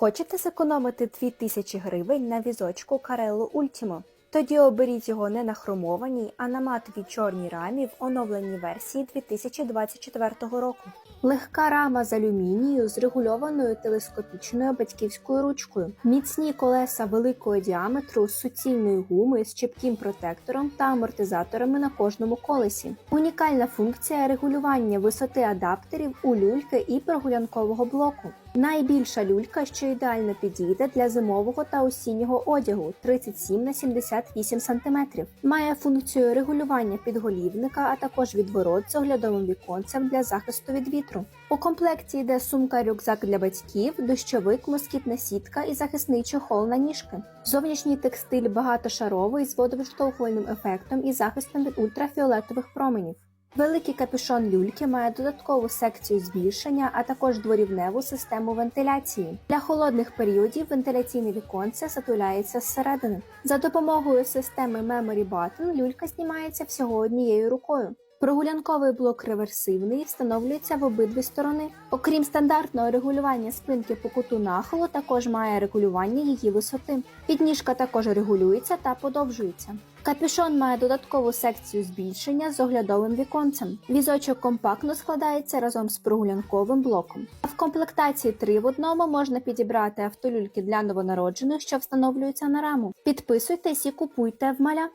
Хочете зекономити 2000 гривень на візочку Карело Ultimo? Тоді оберіть його не на хромованій, а на матовій чорній рамі в оновленій версії 2024 року. Легка рама з алюмінію з регульованою телескопічною батьківською ручкою, міцні колеса великого діаметру з суцільної гуми з чіпким протектором та амортизаторами на кожному колесі. Унікальна функція регулювання висоти адаптерів у люльки і прогулянкового блоку. Найбільша люлька, що ідеально підійде для зимового та осіннього одягу 37 на 78 см. Має функцію регулювання підголівника, а також відворот з оглядовим віконцем для захисту від вітру. У комплекті йде сумка-рюкзак для батьків, дощовик, москітна сітка і захисний чохол на ніжки. Зовнішній текстиль багатошаровий з водовиштовхувальним ефектом і захистом від ультрафіолетових променів. Великий капюшон люльки має додаткову секцію збільшення, а також дворівневу систему вентиляції. Для холодних періодів вентиляційне віконце затуляється зсередини. За допомогою системи Memory Button люлька знімається всього однією рукою. Прогулянковий блок реверсивний встановлюється в обидві сторони. Окрім стандартного регулювання спинки по куту нахилу, також має регулювання її висоти. Підніжка також регулюється та подовжується. Капюшон має додаткову секцію збільшення з оглядовим віконцем. Візочок компактно складається разом з прогулянковим блоком. А в комплектації 3 в одному можна підібрати автолюльки для новонароджених, що встановлюються на раму. Підписуйтесь і купуйте в маля.